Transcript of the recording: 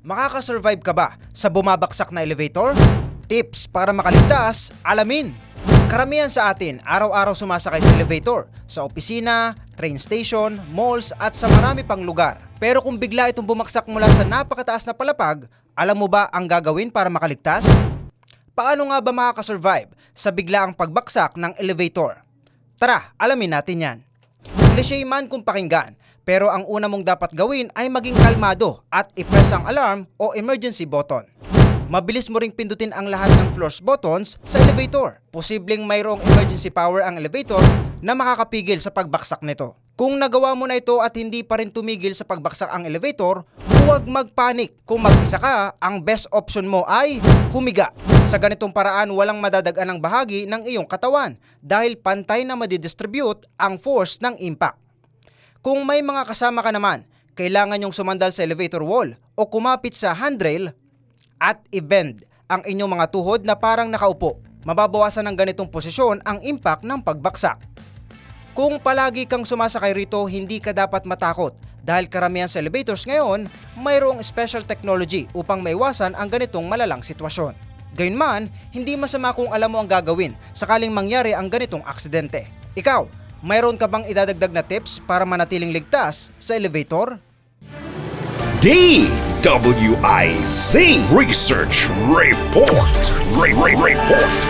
Makakasurvive ka ba sa bumabaksak na elevator? Tips para makaligtas, alamin. Karamihan sa atin, araw-araw sumasakay sa elevator, sa opisina, train station, malls at sa marami pang lugar. Pero kung bigla itong bumaksak mula sa napakataas na palapag, alam mo ba ang gagawin para makaligtas? Paano nga ba makakasurvive sa biglaang pagbaksak ng elevator? Tara, alamin natin yan. Cliche man kung pakinggan, pero ang una mong dapat gawin ay maging kalmado at i-press ang alarm o emergency button. Mabilis mo ring pindutin ang lahat ng floors buttons sa elevator. Posibleng mayroong emergency power ang elevator na makakapigil sa pagbaksak nito. Kung nagawa mo na ito at hindi pa rin tumigil sa pagbaksak ang elevator, huwag magpanik. Kung mag-isa ka, ang best option mo ay humiga. Sa ganitong paraan, walang madadagan ng bahagi ng iyong katawan dahil pantay na madidistribute ang force ng impact. Kung may mga kasama ka naman, kailangan yung sumandal sa elevator wall o kumapit sa handrail at i-bend ang inyong mga tuhod na parang nakaupo. Mababawasan ng ganitong posisyon ang impact ng pagbaksak. Kung palagi kang sumasakay rito, hindi ka dapat matakot dahil karamihan sa elevators ngayon, mayroong special technology upang maiwasan ang ganitong malalang sitwasyon. Gayunman, hindi masama kung alam mo ang gagawin sakaling mangyari ang ganitong aksidente. Ikaw, mayroon ka bang idadagdag na tips para manatiling ligtas sa elevator? DWIZ Research Report. Re- Re- Report.